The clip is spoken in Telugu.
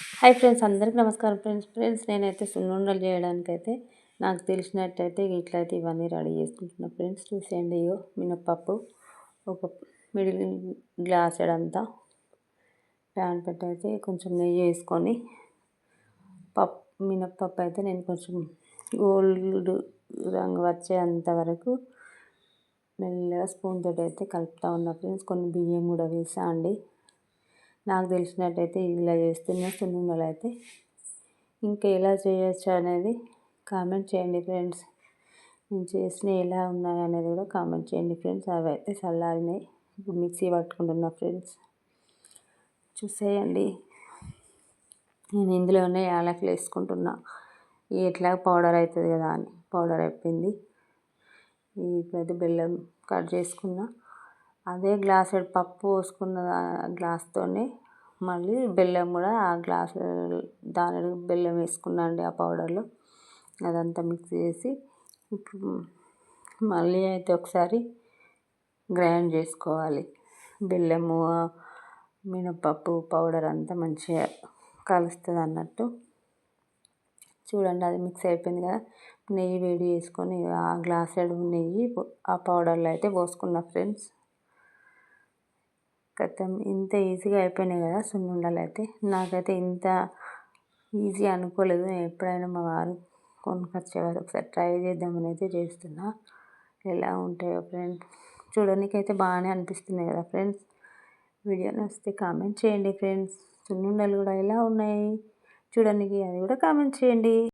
హాయ్ ఫ్రెండ్స్ అందరికీ నమస్కారం ఫ్రెండ్స్. ఫ్రెండ్స్ నేనైతే సున్నుండలు చేయడానికైతే నాకు తెలిసినట్టయితే ఇట్లయితే ఇవన్నీ రెడీ చేసుకుంటున్నా ఫ్రెండ్స్. చూసేయండి ఇగో మినప్పప్పు ఒక మిడిల్ గ్లాస్ అంతా ప్యాన్ పెట్టి అయితే కొంచెం నెయ్యి వేసుకొని పప్పు మినప్పప్పు అయితే నేను కొంచెం గోల్డ్ రంగు వచ్చేంత వరకు మెల్లగా స్పూన్ తోటి అయితే కలుపుతూ ఉన్నా ఫ్రెండ్స్. కొన్ని బియ్యం కూడా వేసా అండి. నాకు తెలిసినట్టయితే ఇలా చేస్తున్న సున్నుండలు అయితే ఇంకా ఎలా చేయొచ్చు అనేది కామెంట్ చేయండి ఫ్రెండ్స్. నేను చేసిన ఎలా ఉన్నాయి అనేది కూడా కామెంట్ చేయండి ఫ్రెండ్స్. అవి అయితే చల్లారినాయి ఇప్పుడు మిక్సీ పట్టుకుంటున్నా ఫ్రెండ్స్. చూసేయండి. నేను ఇందులోనే యాలకులు వేసుకుంటున్నా. ఎట్లా పౌడర్ అవుతుంది కదా అని పౌడర్ అయిపోయింది. ఇప్పుడైతే బెల్లం కట్ చేసుకున్నా. అదే గ్లాస్ పప్పు పోసుకున్న గ్లాస్తోనే మళ్ళీ బెల్లం కూడా ఆ గ్లాస్ దాని బెల్లం వేసుకున్నాను అండి ఆ పౌడర్లో. అదంతా మిక్స్ చేసి మళ్ళీ అయితే ఒకసారి గ్రైండ్ చేసుకోవాలి. బెల్లము మినపప్పు పౌడర్ అంతా మంచిగా కలుస్తుంది అన్నట్టు. చూడండి అది మిక్స్ అయిపోయింది కదా. నెయ్యి వేడి చేసుకొని ఆ గ్లాస్ నెయ్యి ఆ పౌడర్లో అయితే పోసుకున్న ఫ్రెండ్స్. కథం ఇంత ఈజీగా అయిపోయినాయి కదా సున్నుండలు అయితే నాకైతే ఇంత ఈజీ అనుకోలేదు. ఎప్పుడైనా మా వారు కొనుకొచ్చేవారు. ఒకసారి ట్రై చేద్దామని అయితే చేస్తున్నా. ఎలా ఉంటాయో ఫ్రెండ్స్. చూడడానికి అయితే బాగానే అనిపిస్తున్నాయి కదా ఫ్రెండ్స్. వీడియో నచ్చితే కామెంట్ చేయండి ఫ్రెండ్స్. సున్నుండలు కూడా ఎలా ఉన్నాయి? చూడడానికి అది కూడా కామెంట్ చేయండి.